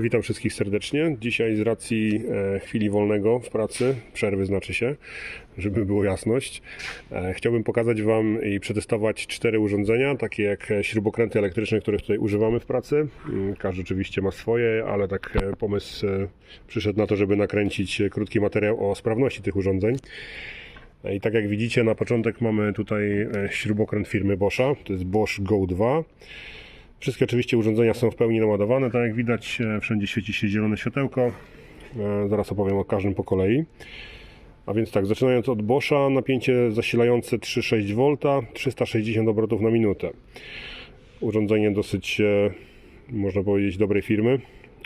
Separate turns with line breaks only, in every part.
Witam wszystkich serdecznie. Dzisiaj z racji e, chwili wolnego w pracy, przerwy znaczy się, żeby było jasność, e, chciałbym pokazać Wam i przetestować cztery urządzenia, takie jak śrubokręty elektryczne, których tutaj używamy w pracy. Mm, Każdy oczywiście ma swoje, ale tak e, pomysł przyszedł na to, żeby nakręcić krótki materiał o sprawności tych urządzeń. I tak jak widzicie, na początek mamy tutaj śrubokręt firmy Boscha, to jest Bosch Go 2. Wszystkie oczywiście urządzenia są w pełni naładowane, tak jak widać, e, wszędzie świeci się zielone światełko. E, Zaraz opowiem o każdym po kolei. A więc tak, zaczynając od Boscha, napięcie zasilające 3,6 V, 360 obrotów na minutę. Urządzenie dosyć, e, można powiedzieć, dobrej firmy,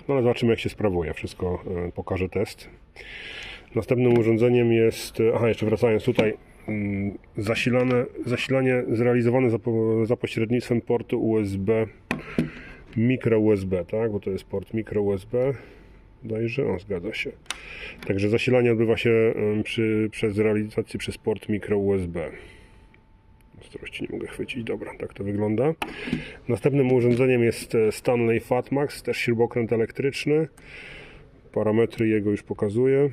no ale zobaczymy jak się sprawuje. Wszystko pokaże test. Następnym urządzeniem jest, aha jeszcze wracając tutaj, zasilane, zasilanie zrealizowane za, za pośrednictwem portu USB, mikro USB, tak, bo to jest port mikro USB, dajże, o zgadza się. Także zasilanie odbywa się przy, przez realizację przez port mikro USB. Ostrości nie mogę chwycić, dobra, tak to wygląda. Następnym urządzeniem jest e, Stanley Fatmax, też śrubokręt elektryczny. Parametry jego już pokazuję.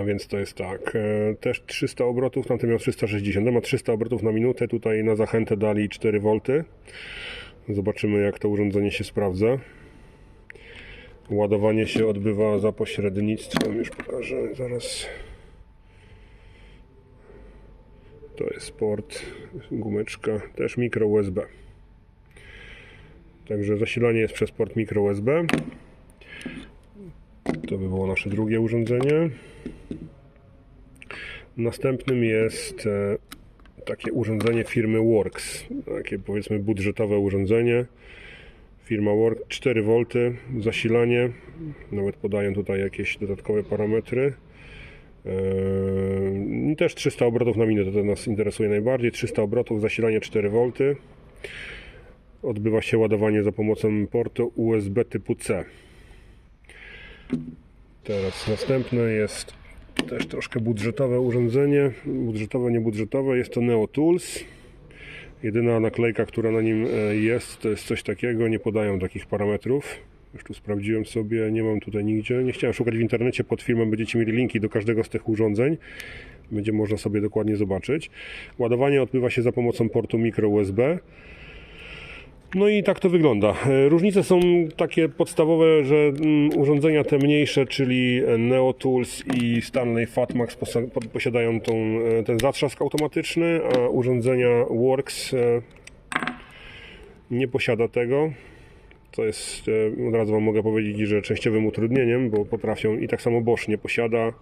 A więc to jest tak, e, też 300 obrotów, tamten miał 360, ma 300 obrotów na minutę, tutaj na zachętę dali 4 V. Zobaczymy jak to urządzenie się sprawdza. Ładowanie się odbywa za pośrednictwem, już pokażę zaraz. To jest port, gumeczka, też mikro USB. Także zasilanie jest przez port mikro USB. To by było nasze drugie urządzenie. Następnym jest e, takie urządzenie firmy Works. Takie powiedzmy budżetowe urządzenie. Firma Works 4 V, zasilanie. Nawet podają tutaj jakieś dodatkowe parametry. Eee, Też 300 obrotów na minutę, to nas interesuje najbardziej. 300 obrotów, zasilanie 4 V. Odbywa się ładowanie za pomocą portu USB typu C. Teraz następne jest też troszkę budżetowe urządzenie. Budżetowe, niebudżetowe. Jest to Neo Tools. Jedyna naklejka, która na nim e, jest, to jest coś takiego. Nie podają takich parametrów. Już tu sprawdziłem sobie, nie mam tutaj nigdzie. Nie chciałem szukać w internecie. Pod filmem będziecie mieli linki do każdego z tych urządzeń. Będzie można sobie dokładnie zobaczyć. Ładowanie odbywa się za pomocą portu micro USB. No i tak to wygląda. E, Różnice są takie podstawowe, że mm, urządzenia te mniejsze, czyli Neo Tools i Stanley Fatmax posiadają tą, e, ten zatrzask automatyczny, a urządzenia Works e, nie posiada tego. To jest, od razu Wam mogę powiedzieć, że częściowym utrudnieniem, bo potrafią i tak samo Bosch nie posiada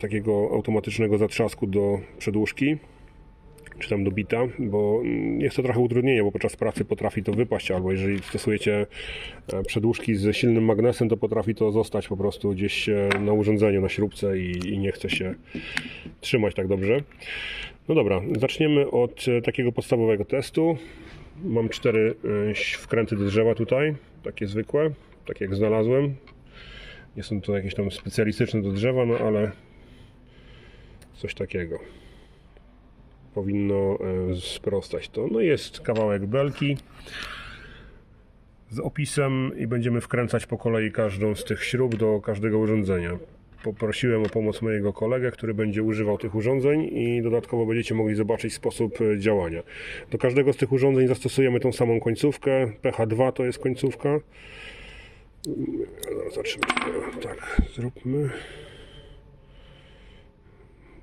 takiego automatycznego zatrzasku do przedłużki czy tam do bita, bo mm, jest to trochę utrudnienie, bo podczas pracy potrafi to wypaść, albo jeżeli stosujecie e, przedłużki z silnym magnesem, to potrafi to zostać po prostu gdzieś e, na urządzeniu, na śrubce i, i nie chce się trzymać tak dobrze. No dobra, zaczniemy od e, takiego podstawowego testu. Mam cztery wkręty do drzewa tutaj, takie zwykłe, takie jak znalazłem. Nie są to jakieś tam specjalistyczne do drzewa, no ale coś takiego powinno e, sprostać to. No jest kawałek belki z opisem i będziemy wkręcać po kolei każdą z tych śrub do każdego urządzenia. Poprosiłem o pomoc mojego kolegę, który będzie używał tych urządzeń i dodatkowo będziecie mogli zobaczyć sposób e, działania. Do każdego z tych urządzeń zastosujemy tą samą końcówkę. PH2 to jest końcówka. Zaraz Zobaczymy. Tak, zróbmy.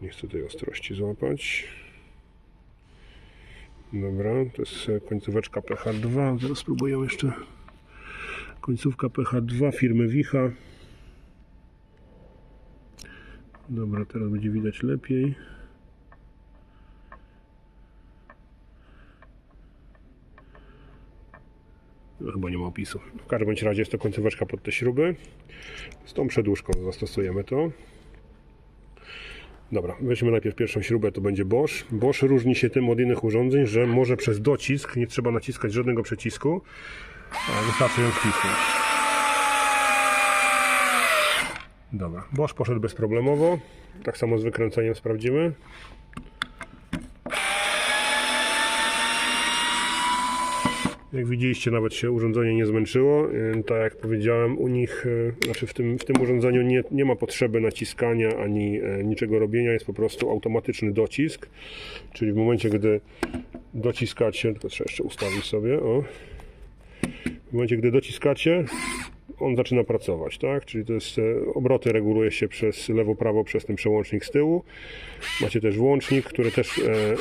Nie chcę tej ostrości złapać. Dobra, to jest końcóweczka PH2. Zaraz spróbuję jeszcze. Końcówka PH2 firmy Wicha. Dobra, teraz będzie widać lepiej. No, chyba nie ma opisu. W każdym razie jest to końcóweczka pod te śruby. Z tą przedłużką zastosujemy to. Dobra, weźmy najpierw pierwszą śrubę, to będzie Bosch. Bosch różni się tym od innych urządzeń, że może przez docisk, nie trzeba naciskać żadnego przycisku, wystarczy ją wcisnąć. Dobra, Bosch poszedł bezproblemowo. Tak samo z wykręceniem sprawdzimy. Jak widzieliście, nawet się urządzenie nie zmęczyło. Tak jak powiedziałem, u nich, yy, znaczy w tym, w tym urządzeniu nie, nie ma potrzeby naciskania ani e, niczego robienia, jest po prostu automatyczny docisk. Czyli w momencie, gdy dociskacie, tylko trzeba jeszcze ustawić sobie, o. W momencie, gdy dociskacie, on zaczyna pracować, tak? Czyli to jest, e, obroty reguluje się przez lewo-prawo przez ten przełącznik z tyłu. Macie też włącznik, który też e,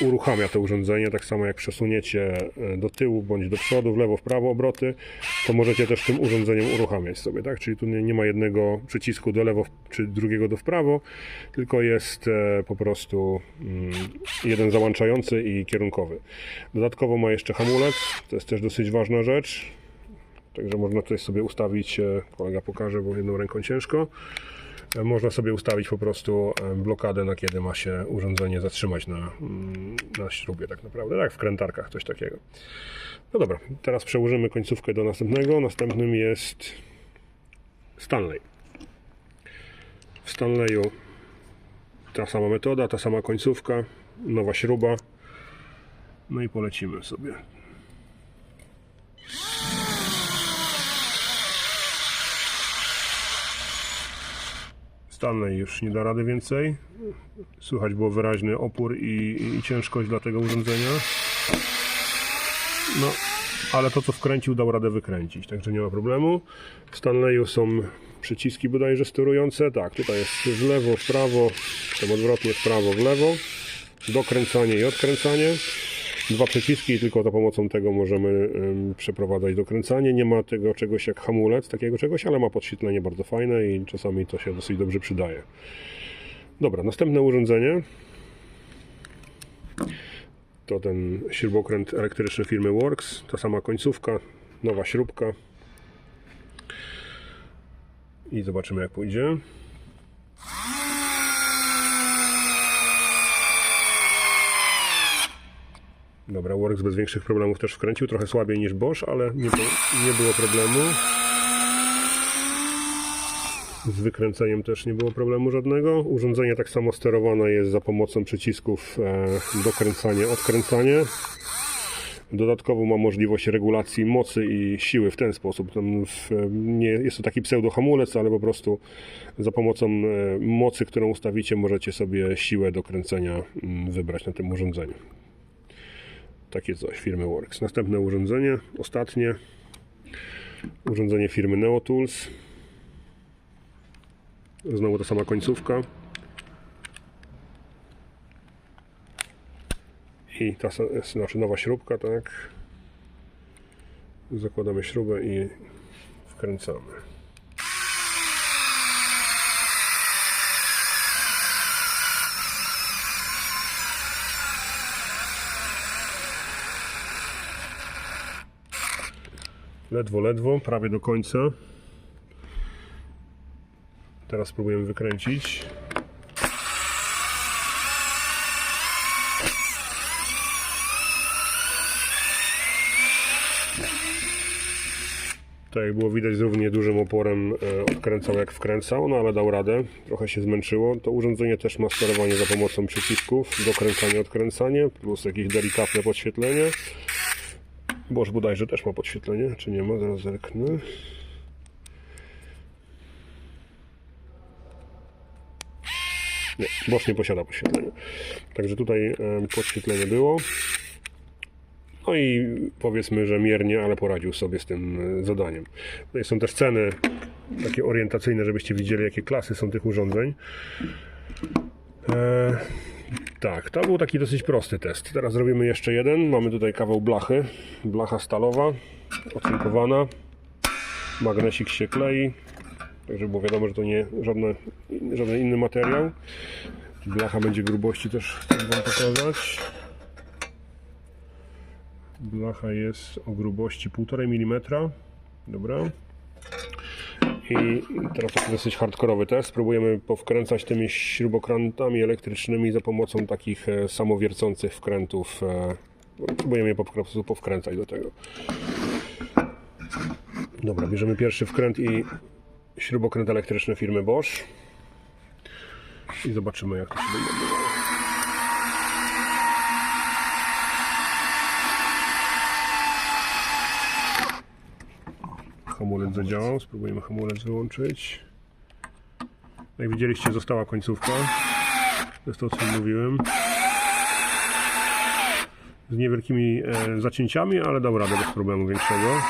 uruchamia to urządzenie, tak samo jak przesuniecie e, do tyłu bądź do przodu, w lewo, w prawo obroty, to możecie też tym urządzeniem uruchamiać sobie, tak? Czyli tu nie, nie ma jednego przycisku do lewo czy drugiego do w prawo, tylko jest e, po prostu mm, jeden załączający i kierunkowy. Dodatkowo ma jeszcze hamulec, to jest też dosyć ważna rzecz. Także można tutaj sobie ustawić, e, kolega pokaże, bo jedną ręką ciężko. Można sobie ustawić po prostu e, blokadę, na kiedy ma się urządzenie zatrzymać na, mm, na śrubie, tak naprawdę, tak w krętarkach, coś takiego. No dobra, teraz przełożymy końcówkę do następnego. Następnym jest Stanley. W Stanleyu ta sama metoda, ta sama końcówka, nowa śruba. No i polecimy sobie. Stanley już nie da rady więcej. Słychać było wyraźny opór i, i ciężkość dla tego urządzenia. No, ale to co wkręcił dał radę wykręcić, także nie ma problemu. W Stanleyu są przyciski bodajże sterujące. Tak, tutaj jest w lewo, w prawo, potem odwrotnie w prawo, w lewo. Dokręcanie i odkręcanie. Dwa przyciski i tylko za pomocą tego możemy przeprowadzać dokręcanie. Nie ma tego czegoś jak hamulec, takiego czegoś, ale ma podświetlenie bardzo fajne i czasami to się dosyć dobrze przydaje. Dobra, następne urządzenie to ten śrubokręt elektryczny firmy Works, ta sama końcówka, nowa śrubka i zobaczymy jak pójdzie. Dobra, Works bez większych problemów też wkręcił, trochę słabiej niż Bosch, ale nie, było- nie było problemu. Z wykręceniem też nie było problemu żadnego. Urządzenie tak samo sterowane jest za pomocą przycisków e, dokręcanie, odkręcanie. Dodatkowo ma możliwość regulacji mocy i siły w ten sposób. W, nie, jest to taki pseudohamulec, ale po prostu za pomocą e, mocy, którą ustawicie, możecie sobie siłę do kręcenia mm, wybrać na tym urządzeniu. Takie coś firmy Works. Następne urządzenie, ostatnie. Urządzenie firmy Neotools. Znowu ta sama końcówka. I ta znaczy nowa śrubka, tak. Zakładamy śrubę i wkręcamy. Ledwo, ledwo, prawie do końca. Teraz spróbujemy wykręcić. Tak jak było widać, z równie dużym oporem e, odkręcał jak wkręcał, no ale dał radę. Trochę się zmęczyło. To urządzenie też ma sterowanie za pomocą przycisków, dokręcanie, odkręcanie, plus jakieś delikatne podświetlenie. Boż bodajże też ma podświetlenie, czy nie ma? Zaraz zerknę. Nie, Bosch nie posiada podświetlenia. Także tutaj podświetlenie było. No i powiedzmy, że miernie, ale poradził sobie z tym e, zadaniem. Tutaj są też ceny takie orientacyjne, żebyście widzieli, jakie klasy są tych urządzeń. E, tak, to był taki dosyć prosty test. Teraz zrobimy jeszcze jeden. Mamy tutaj kawał blachy. Blacha stalowa, ocynkowana. Magnesik się klei. Także było wiadomo, że to nie żadne, żaden inny materiał. Blacha będzie grubości też chcę Wam pokazać. Blacha jest o grubości 1,5 mm. Dobra. I teraz taki dosyć hardkorowy test. Spróbujemy powkręcać tymi śrubokrętami elektrycznymi za pomocą takich e, samowiercących wkrętów. e, Próbujemy je po prostu powkręcać do tego. Dobra, bierzemy pierwszy wkręt i śrubokręt elektryczny firmy Bosch. I zobaczymy jak to się będzie hamulec zadziałał. Spróbujemy hamulec wyłączyć. Jak widzieliście, została końcówka. To jest to, o czym mówiłem. Z niewielkimi e, zacięciami, ale dał radę bez problemu większego.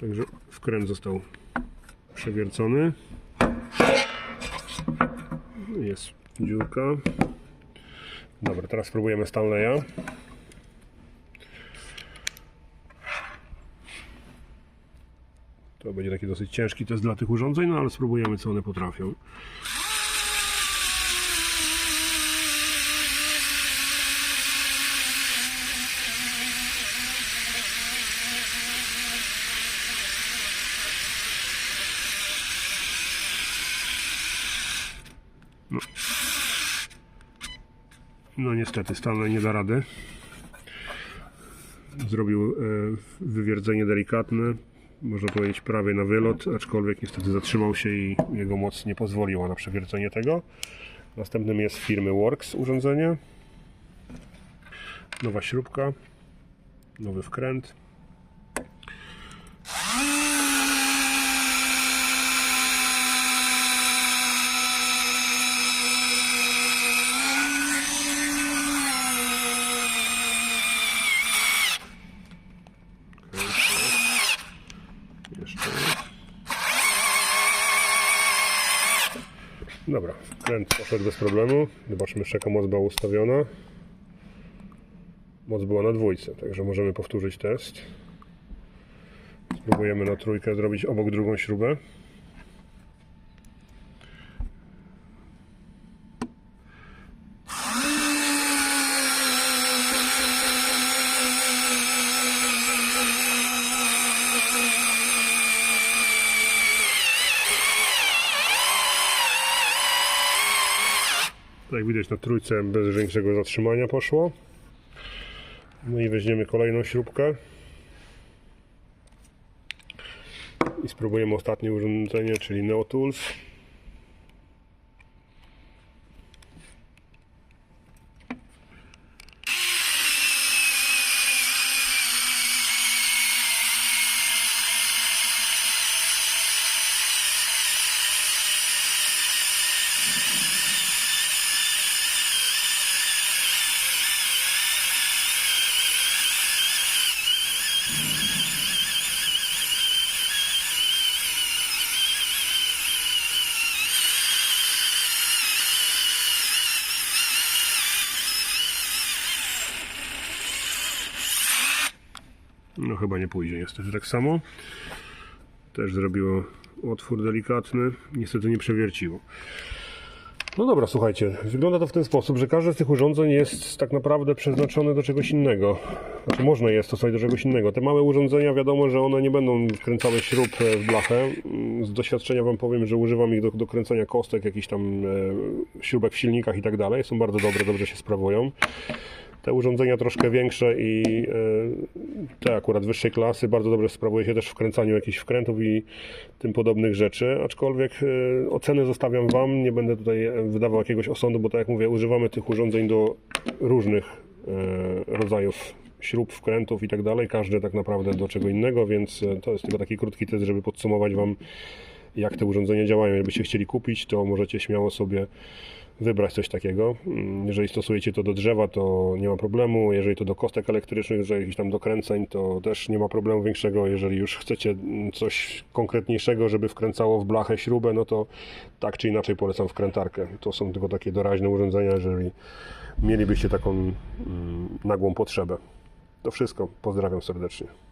Także wkręt został przewiercony. Jest dziurka. Dobra, teraz spróbujemy Stanleya. To będzie taki dosyć ciężki test dla tych urządzeń, no ale spróbujemy co one potrafią. No niestety Stanley nie da rady. Zrobił e, wywierdzenie delikatne, można powiedzieć prawie na wylot, aczkolwiek niestety zatrzymał się i jego moc nie pozwoliła na przewiercenie tego. Następnym jest firmy Works urządzenie. Nowa śrubka, nowy wkręt. Dobra, wkręt poszedł bez problemu. Zobaczmy jeszcze jaka moc była ustawiona. Moc była na dwójce, także możemy powtórzyć test. Spróbujemy na trójkę zrobić obok drugą śrubę. Jak widać na trójce bez większego zatrzymania poszło. No i weźmiemy kolejną śrubkę. I spróbujemy ostatnie urządzenie, czyli NeoTools. No chyba nie pójdzie niestety tak samo. Też zrobiło otwór delikatny. Niestety nie przewierciło. No dobra, słuchajcie, wygląda to w ten sposób, że każde z tych urządzeń jest tak naprawdę przeznaczone do czegoś innego. Znaczy można je stosować do czegoś innego. Te małe urządzenia wiadomo, że one nie będą wkręcały śrub e, w blachę. Mm, Z doświadczenia Wam powiem, że używam ich do, do kręcenia kostek, jakichś tam e, śrubek w silnikach i tak dalej. Są bardzo dobre, dobrze się sprawują. Te urządzenia troszkę większe i e, te akurat wyższej klasy bardzo dobrze sprawuje się też w kręcaniu jakichś wkrętów i tym podobnych rzeczy, aczkolwiek e, oceny zostawiam Wam, nie będę tutaj e, wydawał jakiegoś osądu, bo tak jak mówię, używamy tych urządzeń do różnych rodzajów śrub, wkrętów i tak dalej, każdy tak naprawdę do czego innego, więc to jest tylko taki krótki test, żeby podsumować Wam jak te urządzenia działają. Jakbyście chcieli kupić, to możecie śmiało sobie wybrać coś takiego. Mm, Jeżeli stosujecie to do drzewa, to nie ma problemu. Jeżeli to do kostek elektrycznych, że jakichś tam dokręceń, to też nie ma problemu większego. Jeżeli już chcecie mm, coś konkretniejszego, żeby wkręcało w blachę śrubę, no to tak czy inaczej polecam wkrętarkę. To są tylko takie doraźne urządzenia, jeżeli mielibyście taką mm, nagłą potrzebę. To wszystko. Pozdrawiam serdecznie.